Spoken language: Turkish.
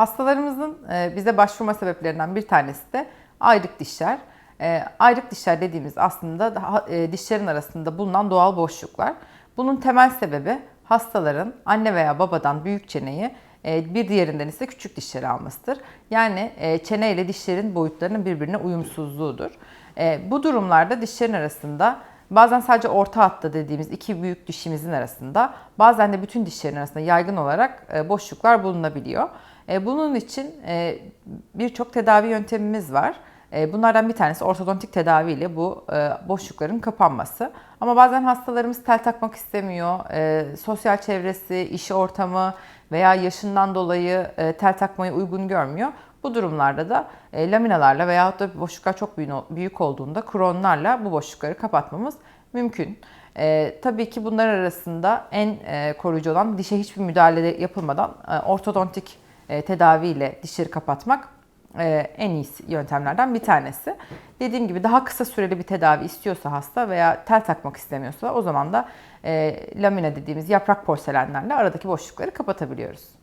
Hastalarımızın e, bize başvurma sebeplerinden bir tanesi de ayrık dişler. E, Ayrık dişler dediğimiz aslında e, dişlerin arasında bulunan doğal boşluklar. Bunun temel sebebi hastaların anne veya babadan büyük çeneyi bir diğerinden ise küçük dişleri almasıdır. Yani çene ile dişlerin boyutlarının birbirine uyumsuzluğudur. Bu durumlarda dişlerin arasında bazen sadece orta hatta dediğimiz iki büyük dişimizin arasında bazen de bütün dişlerin arasında yaygın olarak e, boşluklar bulunabiliyor. E, Bunun için e, birçok tedavi yöntemimiz var. Bunlardan bir tanesi ortodontik tedavi ile bu boşlukların kapanması. Ama bazen hastalarımız tel takmak istemiyor. Sosyal çevresi, iş ortamı veya yaşından dolayı tel takmayı uygun görmüyor. Bu durumlarda da e, laminalarla veyahut da boşluklar çok büyük, olduğunda kronlarla bu boşlukları kapatmamız mümkün. E, tabii ki bunlar arasında en e, koruyucu olan dişe hiçbir müdahale yapılmadan e, ortodontik e, tedaviyle dişleri kapatmak e, en iyisi yöntemlerden bir tanesi. Dediğim gibi daha kısa süreli bir tedavi istiyorsa hasta veya tel takmak istemiyorsa o zaman da e, lamine dediğimiz yaprak porselenlerle aradaki boşlukları kapatabiliyoruz.